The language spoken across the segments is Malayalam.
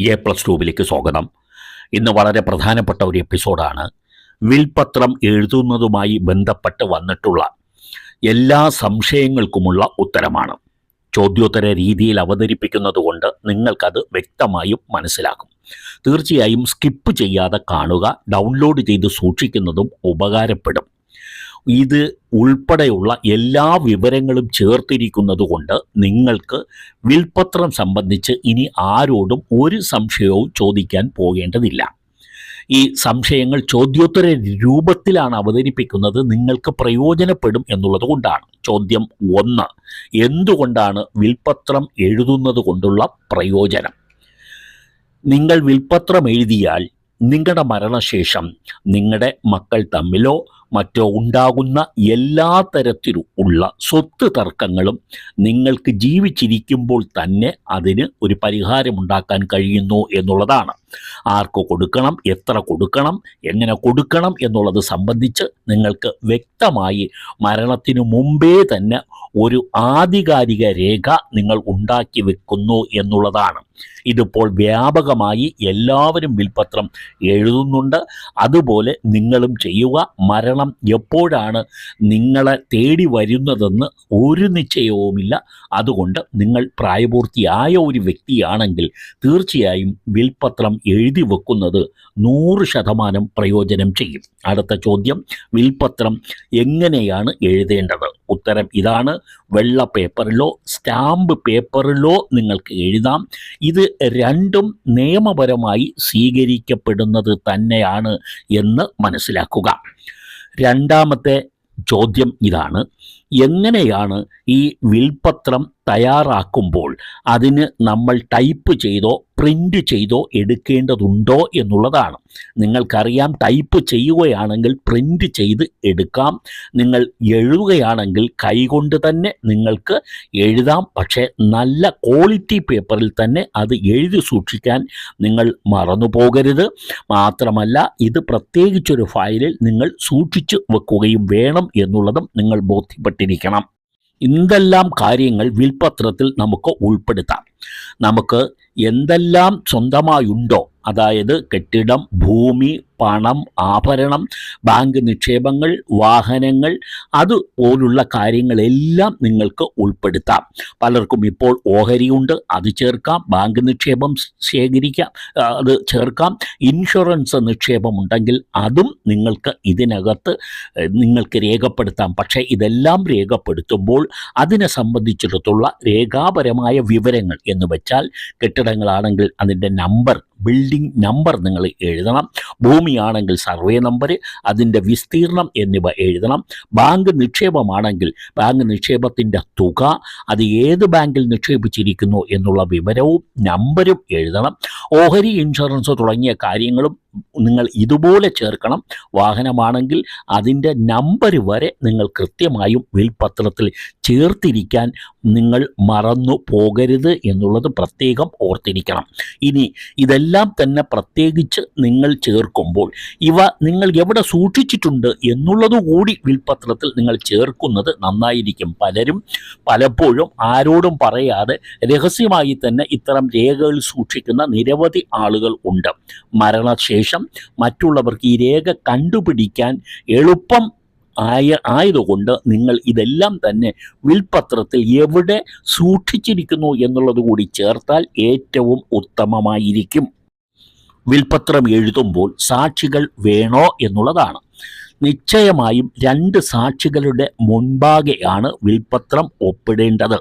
എ പ്ലസ് ട്യൂബിലേക്ക് സ്വാഗതം. ഇന്ന് വളരെ പ്രധാനപ്പെട്ട ഒരു എപ്പിസോഡാണ്. വിൽപത്രം എഴുതുന്നതുമായി ബന്ധപ്പെട്ട് വന്നിട്ടുള്ള എല്ലാ സംശയങ്ങൾക്കുമുള്ള ഉത്തരമാണ്. ചോദ്യോത്തര രീതിയിൽ അവതരിപ്പിക്കുന്നത് കൊണ്ട് നിങ്ങൾക്കത് വ്യക്തമായും മനസ്സിലാക്കും. തീർച്ചയായും സ്കിപ്പ് ചെയ്യാതെ കാണുക ഡൗൺലോഡ് ചെയ്ത് സൂക്ഷിക്കുന്നതും ഉപകാരപ്പെടും. ഇത് ഉൾപ്പെടെയുള്ള എല്ലാ വിവരങ്ങളും ചേർത്തിരിക്കുന്നത് കൊണ്ട് നിങ്ങൾക്ക് വിൽപത്രം സംബന്ധിച്ച് ഇനി ആരോടും ഒരു സംശയവും ചോദിക്കാൻ പോകേണ്ടതില്ല. ഈ സംശയങ്ങൾ ചോദ്യോത്തര രൂപത്തിലാണ് അവതരിപ്പിക്കുന്നത്. നിങ്ങൾക്ക് പ്രയോജനപ്പെടും എന്നുള്ളത് കൊണ്ടാണ്. ചോദ്യം ഒന്ന് എന്തുകൊണ്ടാണ് വിൽപത്രം എഴുതുന്നത് കൊണ്ടുള്ള പ്രയോജനം? നിങ്ങൾ വിൽപത്രം എഴുതിയാൽ നിങ്ങളുടെ മരണശേഷം നിങ്ങളുടെ മക്കൾ തമ്മിലോ മറ്റോ ഉണ്ടാകുന്ന എല്ലാ തരത്തിലും ഉള്ള സ്വത്ത് തർക്കങ്ങളും നിങ്ങൾക്ക് ജീവിച്ചിരിക്കുമ്പോൾ തന്നെ അതിന് ഒരു പരിഹാരമുണ്ടാക്കാൻ കഴിയുന്നു എന്നുള്ളതാണ്. ആർക്ക് കൊടുക്കണം എത്ര കൊടുക്കണം എങ്ങനെ കൊടുക്കണം എന്നുള്ളത് സംബന്ധിച്ച് നിങ്ങൾക്ക് വ്യക്തമായി മരണത്തിനു മുമ്പേ തന്നെ ഒരു ആധികാരിക രേഖ നിങ്ങൾ ഉണ്ടാക്കി വെക്കുന്നു എന്നുള്ളതാണ്. ഇതിപ്പോൾ വ്യാപകമായി എല്ലാവരും വിൽപത്രം എഴുതുന്നുണ്ട്. അതുപോലെ നിങ്ങളും ചെയ്യുക. മരണം എപ്പോഴാണ് നിങ്ങളെ തേടി വരുന്നതെന്ന് ഒരു നിശ്ചയവുമില്ല. അതുകൊണ്ട് നിങ്ങൾ പ്രായപൂർത്തിയായ ഒരു വ്യക്തിയാണെങ്കിൽ തീർച്ചയായും വിൽപത്രം എഴുതി വെക്കുന്നത് നൂറ് ശതമാനം പ്രയോജനം ചെയ്യും. അടുത്ത ചോദ്യം വിൽപത്രം എങ്ങനെയാണ് എഴുതേണ്ടത്? ഉത്തരം ഇതാണ്. വെള്ള പേപ്പറിലോ സ്റ്റാമ്പ് പേപ്പറിലോ നിങ്ങൾക്ക് എഴുതാം. ഇത് രണ്ടും നിയമപരമായി സ്വീകരിക്കപ്പെടുന്നത് തന്നെയാണ് എന്ന് മനസ്സിലാക്കുക. രണ്ടാമത്തെ ചോദ്യം ഇതാണ്. എങ്ങനെയാണ് ഈ വിൽപത്രം തയ്യാറാക്കുമ്പോൾ അതിന് നമ്മൾ ടൈപ്പ് ചെയ്തോ പ്രിന്റ് ചെയ്തോ എടുക്കേണ്ടതുണ്ടോ എന്നുള്ളതാണ്. നിങ്ങൾക്കറിയാം ടൈപ്പ് ചെയ്യുകയാണെങ്കിൽ പ്രിന്റ് ചെയ്ത് എടുക്കാം. നിങ്ങൾ എഴുതുകയാണെങ്കിൽ കൈകൊണ്ട് തന്നെ നിങ്ങൾക്ക് എഴുതാം. പക്ഷേ നല്ല ക്വാളിറ്റി പേപ്പറിൽ തന്നെ അത് എഴുതി സൂക്ഷിക്കാൻ നിങ്ങൾ മറന്നു പോകരുത് മാത്രമല്ല ഇത് പ്രത്യേകിച്ചൊരു ഫയലിൽ നിങ്ങൾ സൂക്ഷിച്ച് വെക്കുകയും വേണം എന്നുള്ളതും നിങ്ങൾ ബോധ്യപ്പെട്ടിരിക്കണം എന്തെല്ലാം കാര്യങ്ങൾ വിൽപത്രത്തിൽ നമുക്ക് ഉൾപ്പെടുത്താം. നമുക്ക് എന്തെല്ലാം സ്വന്തമായുണ്ടോ? അതായത് കെട്ടിടം ഭൂമി പണം ആഭരണം ബാങ്ക് നിക്ഷേപങ്ങൾ വാഹനങ്ങൾ അതുപോലുള്ള കാര്യങ്ങളെല്ലാം നിങ്ങൾക്ക് ഉൾപ്പെടുത്താം. പലർക്കും ഇപ്പോൾ ഓഹരിയുണ്ട് അത് ചേർക്കാം ബാങ്ക് നിക്ഷേപം ശേഖരിക്കാം അത് ചേർക്കാം ഇൻഷുറൻസ് നിക്ഷേപം ഉണ്ടെങ്കിൽ അതും നിങ്ങൾക്ക് ഇതിനകത്ത് നിങ്ങൾക്ക് രേഖപ്പെടുത്താം. പക്ഷേ ഇതെല്ലാം രേഖപ്പെടുത്തുമ്പോൾ അതിനെ സംബന്ധിച്ചിടത്തുള്ള രേഖാപരമായ വിവരങ്ങൾ എന്ന് വെച്ചാൽ കെട്ടിടങ്ങളാണെങ്കിൽ അതിന്റെ നമ്പർ ബിൽഡിംഗ് നമ്പർ നിങ്ങൾ എഴുതണം. ഭൂമിയാണെങ്കിൽ സർവേ നമ്പർ അതിന്റെ വിസ്തീർണം എന്നിവ എഴുതണം. ബാങ്ക് നിക്ഷേപമാണെങ്കിൽ ബാങ്ക് നിക്ഷേപത്തിന്റെ തുക അത് ഏത് ബാങ്കിൽ നിക്ഷേപിച്ചിരിക്കുന്നു എന്നുള്ള വിവരവും നമ്പരും എഴുതണം. ഓഹരി ഇൻഷുറൻസ് തുടങ്ങിയ കാര്യങ്ങളും നിങ്ങൾ ഇതുപോലെ ചേർക്കണം. വാഹനമാണെങ്കിൽ അതിന്റെ നമ്പർ വരെ നിങ്ങൾ കൃത്യമായും വിൽപത്രത്തിൽ ചേർത്തിരിക്കാൻ നിങ്ങൾ മറന്നു പോകരുത് എന്നുള്ളത് പ്രത്യേകം ഓർത്തിരിക്കണം. ഇനി ഇതെല്ലാം തന്നെ പ്രത്യേകിച്ച് നിങ്ങൾ ചേർക്കുമ്പോൾ ഇവ നിങ്ങൾ എവിടെ സൂക്ഷിച്ചിട്ടുണ്ട് എന്നുള്ളതുകൂടി വിൽപത്രത്തിൽ നിങ്ങൾ ചേർക്കുന്നത് നന്നായിരിക്കും. പലരും പലപ്പോഴും ആരോടും പറയാതെ രഹസ്യമായി തന്നെ ഇത്തരം രേഖകൾ സൂക്ഷിക്കുന്ന നിരവധി ആളുകൾ ഉണ്ട്. മരണശേഷം മറ്റുള്ളവർക്ക് ഈ രേഖ കണ്ടുപിടിക്കാൻ എളുപ്പം ആയ ആയതുകൊണ്ട് നിങ്ങൾ ഇതെല്ലാം തന്നെ വിൽപത്രത്തിൽ എവിടെ സൂക്ഷിച്ചിരിക്കുന്നു എന്നുള്ളത് കൂടി ചേർത്താൽ ഏറ്റവും ഉത്തമമായിരിക്കും. വിൽപത്രം എഴുതുമ്പോൾ സാക്ഷികൾ വേണോ എന്നുള്ളതാണ്. നിശ്ചയമായും രണ്ട് സാക്ഷികളുടെ മുൻപാകെയാണ് വിൽപത്രം ഒപ്പിടേണ്ടത്.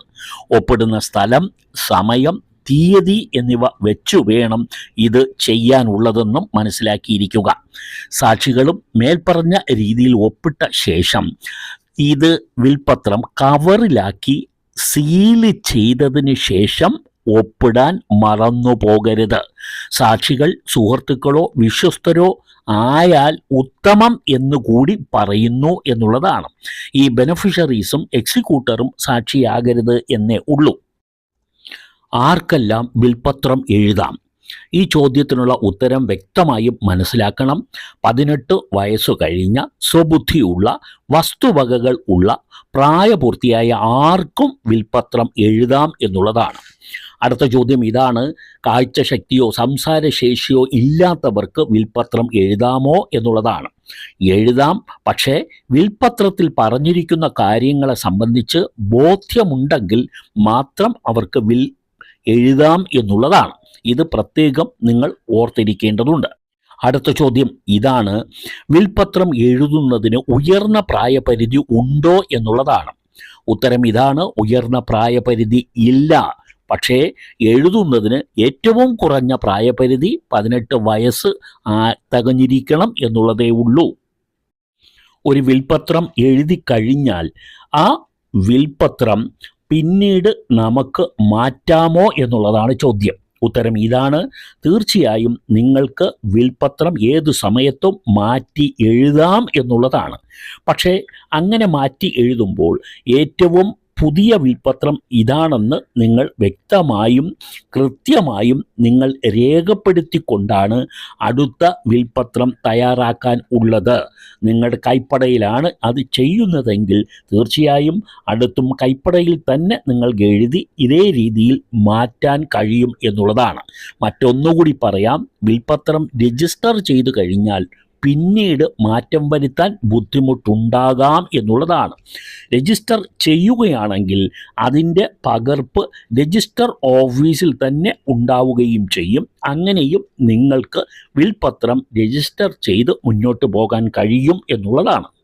ഒപ്പിടുന്ന സ്ഥലം സമയം തീയതി എന്നിവ വെച്ചു വേണം ഇത് ചെയ്യാനുള്ളതെന്നും മനസ്സിലാക്കിയിരിക്കുക. സാക്ഷികളും മേൽപ്പറഞ്ഞ രീതിയിൽ ഒപ്പിട്ട ശേഷം ഇത് വിൽപത്രം കവറിലാക്കി സീൽ ചെയ്തതിന് ശേഷം ഒപ്പിടാൻ മറന്നു പോകരുത്. സാക്ഷികൾ സുഹൃത്തുക്കളോ വിശ്വസ്തരോ ആയാൽ ഉത്തമം എന്നുകൂടി പറയുന്നു എന്നുള്ളതാണ്. ഈ ബെനഫിഷ്യറീസും എക്സിക്യൂട്ടറും സാക്ഷിയാകരുത് എന്നേ ഉള്ളൂ. ആർക്കെല്ലാം വിൽപത്രം എഴുതാം? ഈ ചോദ്യത്തിനുള്ള ഉത്തരം വ്യക്തമായും മനസ്സിലാക്കണം. പതിനെട്ട് വയസ്സു കഴിഞ്ഞ സ്വബുദ്ധിയുള്ള വസ്തുവകകൾ ഉള്ള പ്രായപൂർത്തിയായ ആർക്കും വിൽപത്രം എഴുതാം എന്നുള്ളതാണ്. അടുത്ത ചോദ്യം ഇതാണ്. കാഴ്ചശക്തിയോ സംസാരശേഷിയോ ഇല്ലാത്തവർക്ക് വിൽപത്രം എഴുതാമോ എന്നുള്ളതാണ്. എഴുതാം പക്ഷേ വിൽപത്രത്തിൽ പറഞ്ഞിരിക്കുന്ന കാര്യങ്ങളെ സംബന്ധിച്ച് ബോധ്യമുണ്ടെങ്കിൽ മാത്രം അവർക്ക് വിൽ എഴുതാം എന്നുള്ളതാണ്. ഇത് പ്രത്യേകം നിങ്ങൾ ഓർത്തിരിക്കേണ്ടതുണ്ട്. അടുത്ത ചോദ്യം ഇതാണ് വിൽപത്രം എഴുതുന്നതിന് ഉയർന്ന പ്രായപരിധി ഉണ്ടോ എന്നുള്ളതാണ്. ഉത്തരം ഇതാണ് ഉയർന്ന പ്രായപരിധി ഇല്ല. പക്ഷേ എഴുതുന്നതിന് ഏറ്റവും കുറഞ്ഞ പ്രായപരിധി പതിനെട്ട് വയസ്സ് തികഞ്ഞിരിക്കണം എന്നുള്ളതേ ഉള്ളൂ. ഒരു വിൽപത്രം എഴുതി കഴിഞ്ഞാൽ ആ വിൽപത്രം പിന്നീട് നമുക്ക് മാറ്റാമോ എന്നുള്ളതാണ് ചോദ്യം. ഉത്തരം ഇതാണ്. തീർച്ചയായും നിങ്ങൾക്ക് വിൽപത്രം ഏതു സമയത്തും മാറ്റി എഴുതാം എന്നുള്ളതാണ്. പക്ഷേ അങ്ങനെ മാറ്റി എഴുതുമ്പോൾ ഏറ്റവും പുതിയ വിൽപത്രം ഇതാണെന്ന് നിങ്ങൾ വ്യക്തമായും കൃത്യമായും നിങ്ങൾ രേഖപ്പെടുത്തിക്കൊണ്ടാണ് അടുത്ത വിൽപത്രം തയ്യാറാക്കാൻ ഉള്ളത്. നിങ്ങളുടെ കൈപ്പടയിലാണ് അത് ചെയ്യുന്നതെങ്കിൽ തീർച്ചയായും അടുത്തും കൈപ്പടയിൽ തന്നെ നിങ്ങൾക്ക് എഴുതി ഇതേ രീതിയിൽ മാറ്റാൻ കഴിയും എന്നുള്ളതാണ്. മറ്റൊന്നുകൂടി പറയാം വിൽപത്രം രജിസ്റ്റർ ചെയ്തു കഴിഞ്ഞാൽ പിന്നീട് മാറ്റം വരുത്താൻ ബുദ്ധിമുട്ടുണ്ടാകാം എന്നുള്ളതാണ്. രജിസ്റ്റർ ചെയ്യുകയാണെങ്കിൽ അതിന്റെ പകർപ്പ് രജിസ്റ്റർ ഓഫീസിൽ തന്നെ ഉണ്ടാവുകയും ചെയ്യും. അങ്ങനെയും നിങ്ങൾക്ക് വിൽപത്രം രജിസ്റ്റർ ചെയ്ത് മുന്നോട്ട് പോകാൻ കഴിയും എന്നുള്ളതാണ്.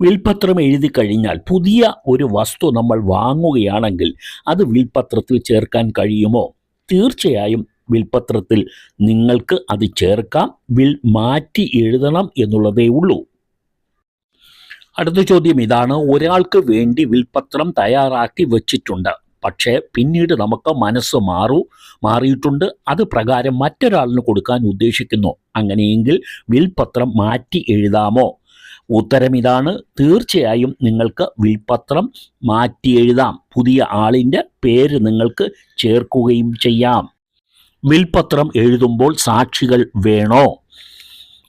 വിൽപത്രം എഴുതി കഴിഞ്ഞാൽ പുതിയ ഒരു വസ്തു നമ്മൾ വാങ്ങുകയാണെങ്കിൽ അത് വിൽപത്രത്തിൽ ചേർക്കാൻ കഴിയുമോ? തീർച്ചയായും വിൽപത്രത്തിൽ നിങ്ങൾക്ക് അത് ചേർക്കാം. വിൽ മാറ്റി എഴുതണം എന്നുള്ളതേ ഉള്ളൂ. അടുത്ത ചോദ്യം ഇതാണ്. ഒരാൾക്ക് വേണ്ടി വിൽപത്രം തയ്യാറാക്കി വച്ചിട്ടുണ്ട്. പക്ഷേ പിന്നീട് നമുക്ക് മനസ്സ് മാറൂ മാറിയിട്ടുണ്ട്. അത് പ്രകാരം മറ്റൊരാളിന് കൊടുക്കാൻ ഉദ്ദേശിക്കുന്നു. അങ്ങനെയെങ്കിൽ വിൽപത്രം മാറ്റി എഴുതാമോ? ഉത്തരം ഇതാണ് തീർച്ചയായും നിങ്ങൾക്ക് വിൽപത്രം മാറ്റി എഴുതാം. പുതിയ ആളിന്റെ പേര് നിങ്ങൾക്ക് ചേർക്കുകയും ചെയ്യാം. വിൽപത്രം എഴുതുമ്പോൾ സാക്ഷികൾ വേണോ?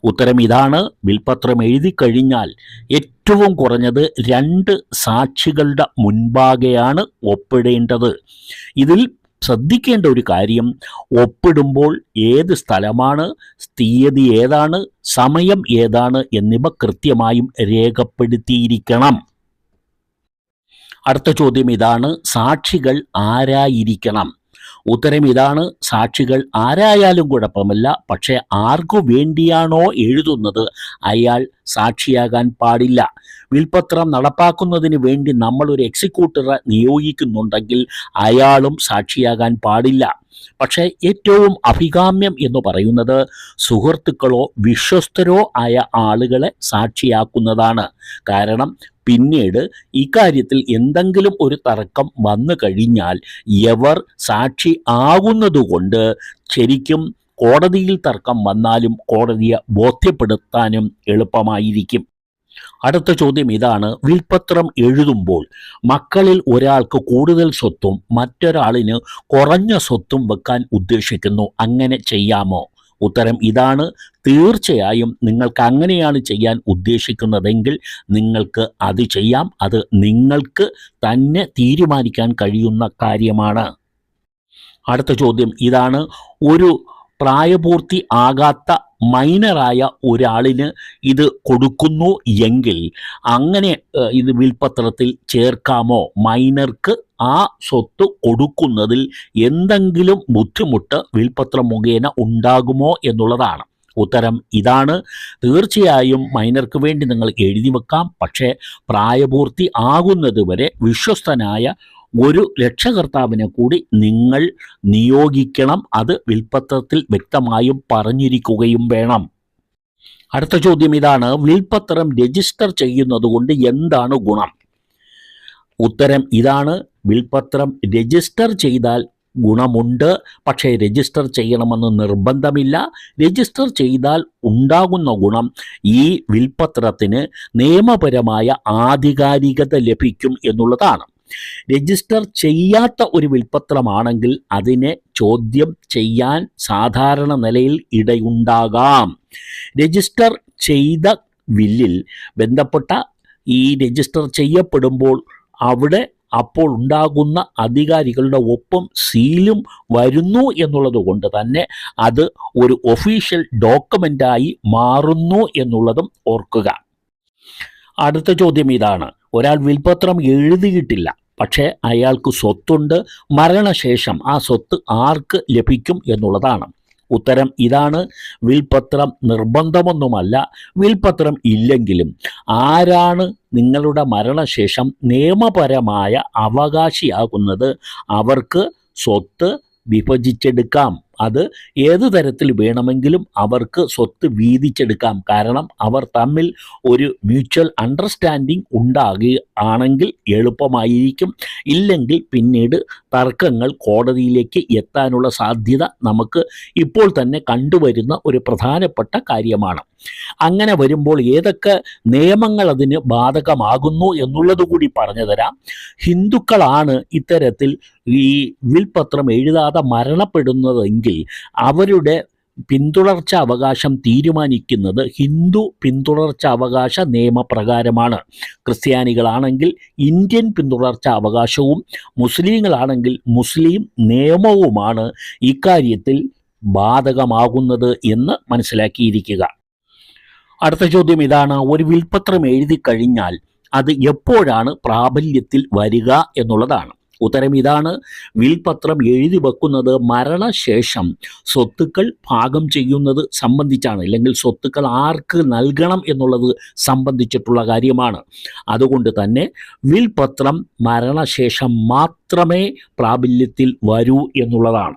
ഉത്തരം ഇതാണ് വിൽപത്രം എഴുതി കഴിഞ്ഞാൽ ഏറ്റവും കുറഞ്ഞത് രണ്ട് സാക്ഷികളുടെ മുൻപാകെയാണ് ഒപ്പിടേണ്ടത്. ഇതിൽ ശ്രദ്ധിക്കേണ്ട ഒരു കാര്യം ഒപ്പിടുമ്പോൾ ഏത് സ്ഥലമാണ് തീയതി ഏതാണ് സമയം ഏതാണ് എന്നിവ കൃത്യമായും രേഖപ്പെടുത്തിയിരിക്കണം. അടുത്ത ചോദ്യം ഇതാണ് സാക്ഷികൾ ആരായിരിക്കണം? ഉത്തരം ഇതാണ്. സാക്ഷികൾ ആരായാലും കുഴപ്പമില്ല. പക്ഷേ ആർക്കു വേണ്ടിയാണോ എഴുതുന്നത്? അയാൾ സാക്ഷിയാകാൻ പാടില്ല. വിൽപത്രം നടപ്പാക്കുന്നതിന് വേണ്ടി നമ്മൾ ഒരു എക്സിക്യൂട്ടറെ നിയോഗിക്കുന്നുണ്ടെങ്കിൽ അയാളും സാക്ഷിയാകാൻ പാടില്ല. പക്ഷേ ഏറ്റവും അഭികാമ്യം എന്ന് പറയുന്നത് സുഹൃത്തുക്കളോ വിശ്വസ്തരോ ആയ ആളുകളെ സാക്ഷിയാക്കുന്നതാണ്. കാരണം പിന്നീട് ഇക്കാര്യത്തിൽ എന്തെങ്കിലും ഒരു തർക്കം വന്നു കഴിഞ്ഞാൽ എവർ സാക്ഷി ആകുന്നതുകൊണ്ട് ശരിക്കും കോടതിയിൽ തർക്കം വന്നാലും കോടതിയെ ബോധ്യപ്പെടുത്താനും എളുപ്പമായിരിക്കും. അടുത്ത ചോദ്യം ഇതാണ്. വിൽപത്രം എഴുതുമ്പോൾ മക്കളിൽ ഒരാൾക്ക് കൂടുതൽ സ്വത്തും മറ്റൊരാളിന് കുറഞ്ഞ സ്വത്തും വെക്കാൻ ഉദ്ദേശിക്കുന്നു. അങ്ങനെ ചെയ്യാമോ? ഉത്തരം ഇതാണ്. തീർച്ചയായും നിങ്ങൾക്ക് അങ്ങനെയാണ് ചെയ്യാൻ ഉദ്ദേശിക്കുന്നതെങ്കിൽ നിങ്ങൾക്ക് അത് ചെയ്യാം. അത് നിങ്ങൾക്ക് തന്നെ തീരുമാനിക്കാൻ കഴിയുന്ന കാര്യമാണ്. അടുത്ത ചോദ്യം ഇതാണ്. ഒരു പ്രായപൂർത്തി ആകാത്ത മൈനറായ ഒരാളിന് ഇത് കൊടുക്കുന്നു എങ്കിൽ അങ്ങനെ ഇത് വിൽപത്രത്തിൽ ചേർക്കാമോ? മൈനർക്ക് ആ സ്വത്ത് കൊടുക്കുന്നതിൽ എന്തെങ്കിലും ബുദ്ധിമുട്ട് വിൽപത്രം മുഖേന ഉണ്ടാകുമോ എന്നുള്ളതാണ്. ഉത്തരം ഇതാണ്. തീർച്ചയായും മൈനർക്ക് വേണ്ടി നിങ്ങൾ എഴുതി വെക്കാം. പക്ഷേ പ്രായപൂർത്തി ആകുന്നതുവരെ വിശ്വസ്തനായ ഒരു രക്ഷകർത്താവിനെ കൂടി നിങ്ങൾ നിയോഗിക്കണം. അത് വിൽപ്പത്രത്തിൽ വ്യക്തമായും പറഞ്ഞിരിക്കുകയും വേണം. അടുത്ത ചോദ്യം ഇതാണ്. വിൽപ്പത്രം രജിസ്റ്റർ ചെയ്യുന്നത് കൊണ്ട് എന്താണ് ഗുണം? ഉത്തരം ഇതാണ്. വിൽപ്പത്രം രജിസ്റ്റർ ചെയ്താൽ ഗുണമുണ്ട്. പക്ഷേ രജിസ്റ്റർ ചെയ്യണമെന്ന് നിർബന്ധമില്ല. രജിസ്റ്റർ ചെയ്താൽ ഉണ്ടാകുന്ന ഗുണം ഈ വിൽപത്രത്തിന് നിയമപരമായ ആധികാരികത ലഭിക്കും എന്നുള്ളതാണ്. രജിസ്റ്റർ ചെയ്യാത്ത ഒരു വിൽപ്പത്രമാണെങ്കിൽ അതിനെ ചോദ്യം ചെയ്യാൻ സാധാരണ നിലയിൽ ഇടയുണ്ടാകാം. രജിസ്റ്റർ ചെയ്ത വില്ലിൽ ബന്ധപ്പെട്ട ഈ രജിസ്റ്റർ ചെയ്യപ്പെടുമ്പോൾ അവിടെ അപ്പോൾ ഉണ്ടാകുന്ന അധികാരികളുടെ ഒപ്പം സീലും വരുന്നു എന്നുള്ളത് കൊണ്ട് തന്നെ അത് ഒരു ഒഫീഷ്യൽ ഡോക്യുമെന്റായി മാറുന്നു എന്നുള്ളതും ഓർക്കുക. അടുത്ത ചോദ്യം ഇതാണ്. ഒരാൾ വിൽപ്പത്രം എഴുതിയിട്ടില്ല. പക്ഷേ അയാൾക്ക് സ്വത്തുണ്ട്. മരണശേഷം ആ സ്വത്ത് ആർക്ക് ലഭിക്കും എന്നുള്ളതാണ്. ഉത്തരം ഇതാണ്. വിൽപത്രം നിർബന്ധമൊന്നുമല്ല. വിൽപത്രം ഇല്ലെങ്കിലും ആരാണ് നിങ്ങളുടെ മരണശേഷം നിയമപരമായ അവകാശിയാകുന്നത്? അവർക്ക് സ്വത്ത് വിഭജിച്ചെടുക്കാം. അത് ഏത് തരത്തിൽ വേണമെങ്കിലും അവർക്ക് സ്വത്ത് വീതിച്ചെടുക്കാം. കാരണം അവർ തമ്മിൽ ഒരു മ്യൂച്വൽ അണ്ടർസ്റ്റാൻഡിംഗ് ഉണ്ടാകുകയാണെങ്കിൽ എളുപ്പമായിരിക്കും. ഇല്ലെങ്കിൽ പിന്നീട് തർക്കങ്ങൾ കോടതിയിലേക്ക് എത്താനുള്ള സാധ്യത നമുക്ക് ഇപ്പോൾ തന്നെ കണ്ടുവരുന്ന ഒരു പ്രധാനപ്പെട്ട കാര്യമാണ്. അങ്ങനെ വരുമ്പോൾ ഏതൊക്കെ നിയമങ്ങൾ അതിന് ബാധകമാകുന്നു എന്നുള്ളത് കൂടി പറഞ്ഞു തരാം. ഹിന്ദുക്കളാണ് ഇത്തരത്തിൽ ഈ വിൽപത്രം എഴുതാതെ മരണപ്പെടുന്നതെങ്കിൽ അവരുടെ പിന്തുടർച്ച അവകാശം തീരുമാനിക്കുന്നത് ഹിന്ദു പിന്തുടർച്ച അവകാശ നിയമപ്രകാരമാണ്. ക്രിസ്ത്യാനികളാണെങ്കിൽ ഇന്ത്യൻ പിന്തുടർച്ച അവകാശവും മുസ്ലിങ്ങളാണെങ്കിൽ മുസ്ലിം നിയമവുമാണ് ഇക്കാര്യത്തിൽ ബാധകമാകുന്നത് എന്ന് മനസ്സിലാക്കിയിരിക്കുക. അടുത്ത ചോദ്യം ഇതാണ്. ഒരു വിൽപത്രം എഴുതി കഴിഞ്ഞാൽ അത് എപ്പോഴാണ് പ്രാബല്യത്തിൽ വരിക എന്നുള്ളതാണ്. ഉത്തരം ഇതാണ്. വിൽപത്രം എഴുതി വെക്കുന്നത് മരണശേഷം സ്വത്തുക്കൾ ഭാഗം ചെയ്യുന്നത് സംബന്ധിച്ചാണ്. അല്ലെങ്കിൽ സ്വത്തുക്കൾ ആർക്ക് നൽകണം എന്നുള്ളത് സംബന്ധിച്ചിട്ടുള്ള കാര്യമാണ്. അതുകൊണ്ട് തന്നെ വിൽപത്രം മരണശേഷം മാത്രമേ പ്രാബല്യത്തിൽ വരൂ എന്നുള്ളതാണ്.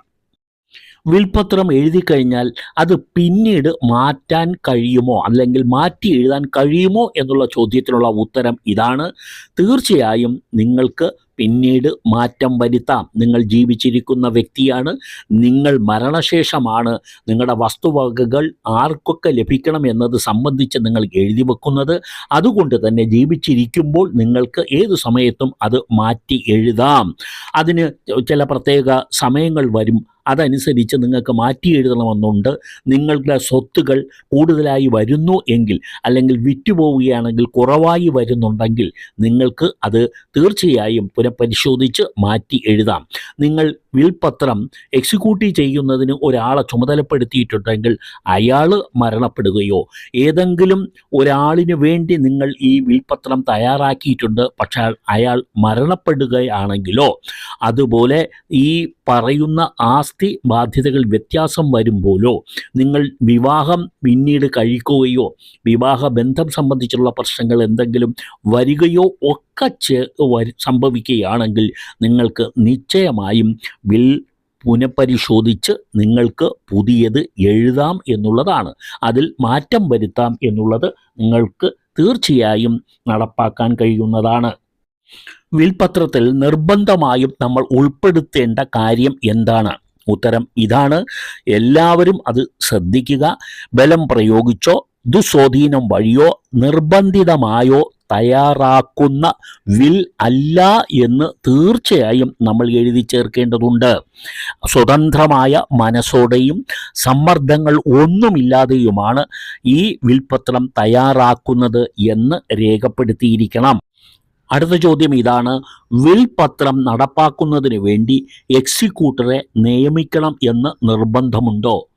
വിൽപത്രം എഴുതി കഴിഞ്ഞാൽ അത് പിന്നീട് മാറ്റാൻ കഴിയുമോ? അല്ലെങ്കിൽ മാറ്റി എഴുതാൻ കഴിയുമോ എന്നുള്ള ചോദ്യത്തിനുള്ള ഉത്തരം ഇതാണ്. തീർച്ചയായും നിങ്ങൾക്ക് പിന്നീട് മാറ്റം വരുത്താം. നിങ്ങൾ ജീവിച്ചിരിക്കുന്ന വ്യക്തിയാണ്. നിങ്ങൾ മരണശേഷമാണ്. നിങ്ങളുടെ വസ്തുവകകൾ ആർക്കൊക്കെ ലഭിക്കണം എന്നത് സംബന്ധിച്ച് നിങ്ങൾ എഴുതി വെക്കുന്നത്. അതുകൊണ്ട് തന്നെ ജീവിച്ചിരിക്കുമ്പോൾ നിങ്ങൾക്ക് ഏത് സമയത്തും അത് മാറ്റി എഴുതാം. അതിന് ചില പ്രത്യേക സമയങ്ങൾ വരും. അതനുസരിച്ച് നിങ്ങൾക്ക് മാറ്റി എഴുതണമെന്നുണ്ട്. നിങ്ങളുടെ സ്വത്തുകൾ കൂടുതലായി വരുന്നു എങ്കിൽ അല്ലെങ്കിൽ വിറ്റുപോവുകയാണെങ്കിൽ കുറവായി വരുന്നുണ്ടെങ്കിൽ നിങ്ങൾക്ക് അത് തീർച്ചയായും പുനഃപരിശോധിച്ച് മാറ്റി എഴുതാം. നിങ്ങൾ വിൽപത്രം എക്സിക്യൂട്ടീവ് ചെയ്യുന്നതിന് ഒരാളെ ചുമതലപ്പെടുത്തിയിട്ടുണ്ടെങ്കിൽ അയാൾ മരണപ്പെടുകയോ ഏതെങ്കിലും ഒരാളിന് വേണ്ടി നിങ്ങൾ ഈ വിൽപത്രം തയ്യാറാക്കിയിട്ടുണ്ട് പക്ഷേ അയാൾ മരണപ്പെടുകയാണെങ്കിലോ അതുപോലെ ഈ പറയുന്ന ആസ്തി ബാധ്യതകൾ വ്യത്യാസം വരുമ്പോഴോ നിങ്ങൾ വിവാഹം പിന്നീട് കഴിക്കുകയോ വിവാഹ ബന്ധം സംബന്ധിച്ചുള്ള പ്രശ്നങ്ങൾ എന്തെങ്കിലും വരികയോ ഒക്കെ സംഭവിക്കുകയാണെങ്കിൽ നിങ്ങൾക്ക് നിശ്ചയമായും ബിൽ പുനഃപരിശോധിച്ച് നിങ്ങൾക്ക് പുതിയത് എഴുതാം എന്നുള്ളതാണ്. അതിൽ മാറ്റം വരുത്താം എന്നുള്ളത് നിങ്ങൾക്ക് തീർച്ചയായും നടപ്പാക്കാൻ കഴിയുന്നതാണ്. വിൽപത്രത്തിൽ നിർബന്ധമായും നമ്മൾ ഉൾപ്പെടുത്തേണ്ട കാര്യം എന്താണ്? ഉത്തരം ഇതാണ്. എല്ലാവരും അത് ശ്രദ്ധിക്കുക. ബലം പ്രയോഗിച്ചോ ദുസ്വാധീനം വഴിയോ നിർബന്ധിതമായോ തയ്യാറാക്കുന്ന വിൽ അല്ല എന്ന് തീർച്ചയായും നമ്മൾ എഴുതി ചേർക്കേണ്ടതുണ്ട്. സ്വതന്ത്രമായ മനസ്സോടെയും സമ്മർദ്ദങ്ങൾ ഒന്നുമില്ലാതെയുമാണ് ഈ വിൽപത്രം തയ്യാറാക്കുന്നത് എന്ന് രേഖപ്പെടുത്തിയിരിക്കണം. അടുത്ത ചോദ്യം ഇതാണ്. വിൽ പത്രം നടപ്പാക്കുന്നതിന് വേണ്ടി എക്സിക്യൂട്ടറെ നിയമിക്കണം എന്ന് നിർബന്ധമുണ്ടോ?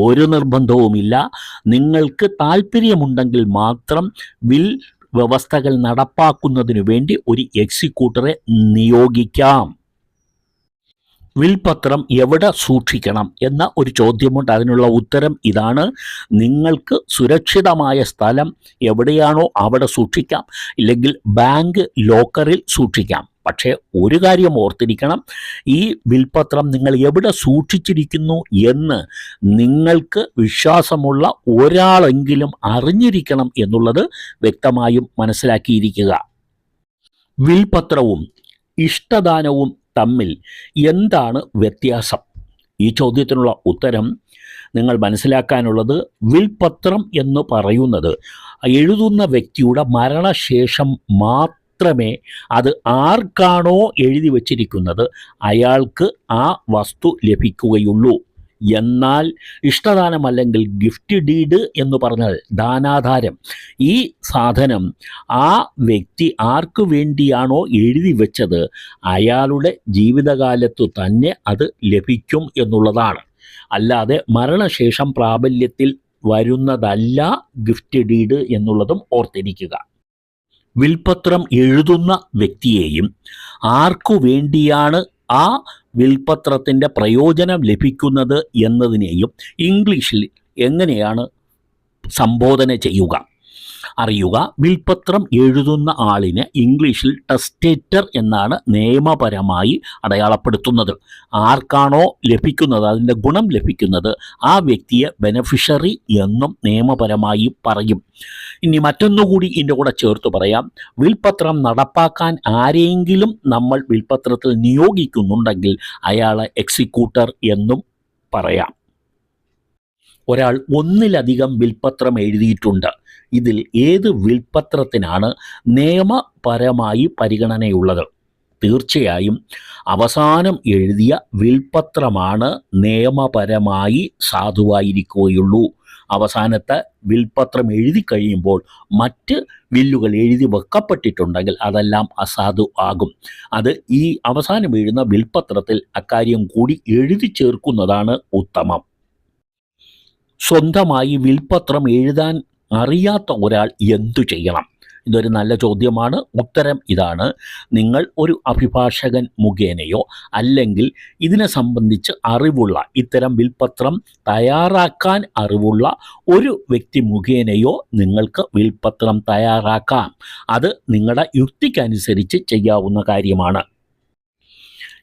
ഒരു നിർബന്ധവുമില്ല. നിങ്ങൾക്ക് താല്പര്യമുണ്ടെങ്കിൽ മാത്രം വിൽ വ്യവസ്ഥകൾ നടപ്പാക്കുന്നതിന് വേണ്ടി ഒരു എക്സിക്യൂട്ടറെ നിയോഗിക്കാം. വിൽപത്രം എവിടെ സൂക്ഷിക്കണം എന്ന ഒരു ചോദ്യമുണ്ട്. അതിനുള്ള ഉത്തരം ഇതാണ്. നിങ്ങൾക്ക് സുരക്ഷിതമായ സ്ഥലം എവിടെയാണോ അവിടെ സൂക്ഷിക്കാം. ഇല്ലെങ്കിൽ ബാങ്ക് ലോക്കറിൽ സൂക്ഷിക്കാം. പക്ഷേ ഒരു കാര്യം ഓർത്തിരിക്കണം. ഈ വിൽപത്രം നിങ്ങൾ എവിടെ സൂക്ഷിച്ചിരിക്കുന്നു എന്ന് നിങ്ങൾക്ക് വിശ്വാസമുള്ള ഒരാളെങ്കിലും അറിഞ്ഞിരിക്കണം എന്നുള്ളത് വ്യക്തമായും മനസ്സിലാക്കിയിരിക്കുക. വിൽപത്രവും ഇഷ്ടദാനവും തമ്മിൽ എന്താണ് വ്യത്യാസം? ഈ ചോദ്യത്തിനുള്ള ഉത്തരം നിങ്ങൾ മനസ്സിലാക്കാനുള്ളത് വിൽപത്രം എന്ന് പറയുന്നത്. എഴുതുന്ന വ്യക്തിയുടെ മരണശേഷം മാത്രം മാത്രമേ അത് ആർക്കാണോ എഴുതി വച്ചിരിക്കുന്നത്? അയാൾക്ക് ആ വസ്തു ലഭിക്കുകയുള്ളൂ. എന്നാൽ ഇഷ്ടദാനം അല്ലെങ്കിൽ ഗിഫ്റ്റ് ഡീഡ് എന്ന് പറഞ്ഞാൽ ദാനാധാരം. ഈ സാധനം ആ വ്യക്തി ആർക്കു വേണ്ടിയാണോ എഴുതി വെച്ചത്? അയാളുടെ ജീവിതകാലത്തു തന്നെ അത് ലഭിക്കും എന്നുള്ളതാണ്. അല്ലാതെ മരണശേഷം പ്രാബല്യത്തിൽ വരുന്നതല്ല ഗിഫ്റ്റ് ഡീഡ് എന്നുള്ളതും ഓർത്തിരിക്കുക. വിൽപത്രം എഴുതുന്ന വ്യക്തിയെയും ആർക്കു വേണ്ടിയാണ് ആ വിൽപത്രത്തിന്റെ പ്രയോജനം ലഭിക്കുന്നത് എന്നതിനെയും ഇംഗ്ലീഷിൽ എങ്ങനെയാണ് സംബോധന ചെയ്യുക? അറിയുക. വിൽപത്രം എഴുതുന്ന ആളിനെ ഇംഗ്ലീഷിൽ ടെസ്റ്റേറ്റർ എന്നാണ് നിയമപരമായി അടയാളപ്പെടുത്തുന്നത്. ആർക്കാണോ ലഭിക്കുന്നത് അതിന്റെ ഗുണം ലഭിക്കുന്നത് ആ വ്യക്തിയെ ബെനഫിഷ്യറി എന്നും നിയമപരമായി പറയും. ഇനി മറ്റൊന്നുകൂടി ഇതിന്റെ കൂടെ ചേർത്ത് പറയാം. വിൽപത്രം നടപ്പാക്കാൻ ആരെങ്കിലും നമ്മൾ വിൽപത്രത്തിൽ നിയോഗിക്കുന്നുണ്ടെങ്കിൽ അയാളെ എക്സിക്യൂട്ടർ എന്നും പറയാം. ഒരാൾ ഒന്നിലധികം വിൽപത്രം എഴുതിയിട്ടുണ്ട്. ഇതിൽ ഏത് വിൽപ്പത്രത്തിനാണ് നിയമപരമായി പരിഗണനയുള്ളത്? തീർച്ചയായും അവസാനം എഴുതിയ വിൽപത്രമാണ് നിയമപരമായി സാധുവായിരിക്കുകയുള്ളൂ. അവസാനത്തെ വിൽപത്രം എഴുതി കഴിയുമ്പോൾ മറ്റ് വില്ലുകൾ എഴുതി വെക്കപ്പെട്ടിട്ടുണ്ടെങ്കിൽ അതെല്ലാം അസാധു ആകും. അത് ഈ അവസാനം എഴുതുന്ന വിൽപത്രത്തിൽ അക്കാര്യം കൂടി എഴുതി ചേർക്കുന്നതാണ് ഉത്തമം. സ്വന്തമായി വിൽപത്രം എഴുതാൻ അറിയാത്ത ഒരാൾ എന്തു ചെയ്യണം? ഇതൊരു നല്ല ചോദ്യമാണ്. ഉത്തരം ഇതാണ്. നിങ്ങൾ ഒരു അഭിഭാഷകൻ മുഖേനയോ അല്ലെങ്കിൽ ഇതിനെ സംബന്ധിച്ച് അറിവുള്ള ഇത്തരം വിൽപത്രം തയ്യാറാക്കാൻ അറിവുള്ള ഒരു വ്യക്തി മുഖേനയോ നിങ്ങൾക്ക് വിൽപത്രം തയ്യാറാക്കാം. അത് നിങ്ങളുടെ യുക്തിക്കനുസരിച്ച് ചെയ്യാവുന്ന കാര്യമാണ്.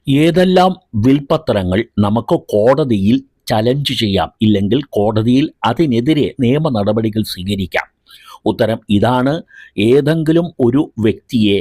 ഏതെല്ലാം വിൽപത്രങ്ങൾ നമുക്ക് കോടതിയിൽ ചലഞ്ച് ചെയ്യാം. ഇല്ലെങ്കിൽ കോടതിയിൽ അതിനെതിരെ നിയമ നടപടികൾ സ്വീകരിക്കാം. ഉത്തരം ഇതാണ്. ഏതെങ്കിലും ഒരു വ്യക്തിയെ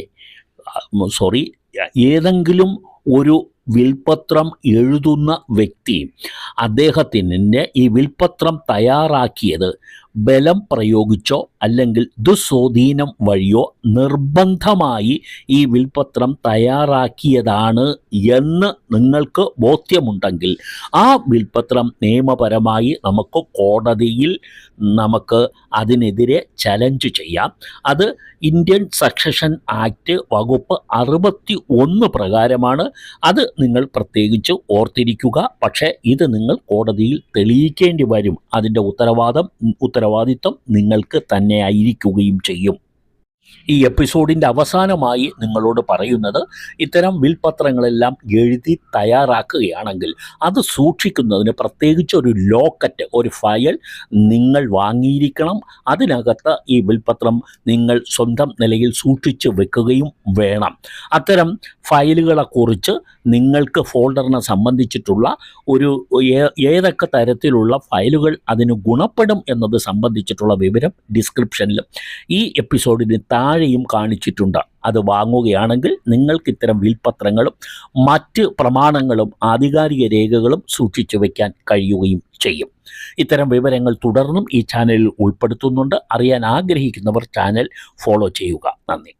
സോറി ഏതെങ്കിലും ഒരു വിൽപത്രം എഴുതുന്ന വ്യക്തി അദ്ദേഹത്തിന് ഈ വിൽപത്രം തയ്യാറാക്കിയത് ബലം പ്രയോഗിച്ചോ അല്ലെങ്കിൽ ദുസ്വാധീനം വഴിയോ നിർബന്ധമായി ഈ വിൽപത്രം തയ്യാറാക്കിയതാണ് എന്ന് നിങ്ങൾക്ക് ബോധ്യമുണ്ടെങ്കിൽ ആ വിൽപത്രം നിയമപരമായി നമുക്ക് കോടതിയിൽ നമുക്ക് അതിനെതിരെ ചലഞ്ച് ചെയ്യാം. അത് ഇന്ത്യൻ സക്സഷൻ ആക്ട് വകുപ്പ് അറുപത്തി ഒന്ന് പ്രകാരമാണ്. അത് നിങ്ങൾ പ്രത്യേകിച്ച് ഓർത്തിരിക്കുക. പക്ഷേ ഇത് നിങ്ങൾ കോടതിയിൽ തെളിയിക്കേണ്ടി വരും. അതിന്റെ ഉത്തരവാദം ഉത്തരവാദിത്വം നിങ്ങൾക്ക് തന്നെയായിരിക്കുകയും ചെയ്യും. ഈ എപ്പിസോഡിന്റെ അവസാനമായി നിങ്ങളോട് പറയുന്നത് ഇത്തരം വിൽപത്രങ്ങളെല്ലാം എഴുതി തയ്യാറാക്കുകയാണെങ്കിൽ അത് സൂക്ഷിക്കുന്നതിന് പ്രത്യേകിച്ച് ഒരു ലോക്കറ്റ് ഒരു ഫയൽ നിങ്ങൾ വാങ്ങിയിരിക്കണം. അതിനകത്ത് ഈ വിൽപത്രം നിങ്ങൾ സ്വന്തം നിലയിൽ സൂക്ഷിച്ച് വെക്കുകയും വേണം. അത്തരം ഫയലുകളെക്കുറിച്ച് നിങ്ങൾക്ക് ഫോൾഡറിനെ സംബന്ധിച്ചിട്ടുള്ള ഒരു ഏതൊക്കെ തരത്തിലുള്ള ഫയലുകൾ അതിന് ഗുണപ്പെടും എന്നത് സംബന്ധിച്ചിട്ടുള്ള വിവരം ഡിസ്ക്രിപ്ഷനിലും ഈ എപ്പിസോഡിന് താഴെയും കാണിച്ചിട്ടുണ്ട്. അത് വാങ്ങുകയാണെങ്കിൽ നിങ്ങൾക്ക് ഇത്തരം വിൽപത്രങ്ങളും മറ്റ് പ്രമാണങ്ങളും ആധികാരിക രേഖകളും സൂക്ഷിച്ചു വയ്ക്കാൻ കഴിയുകയും ചെയ്യും. ഇത്തരം വിവരങ്ങൾ തുടർന്നും ഈ ചാനലിൽ ഉൾപ്പെടുത്തുന്നുണ്ട്. അറിയാൻ ആഗ്രഹിക്കുന്നവർ ചാനൽ ഫോളോ ചെയ്യുക. നന്ദി.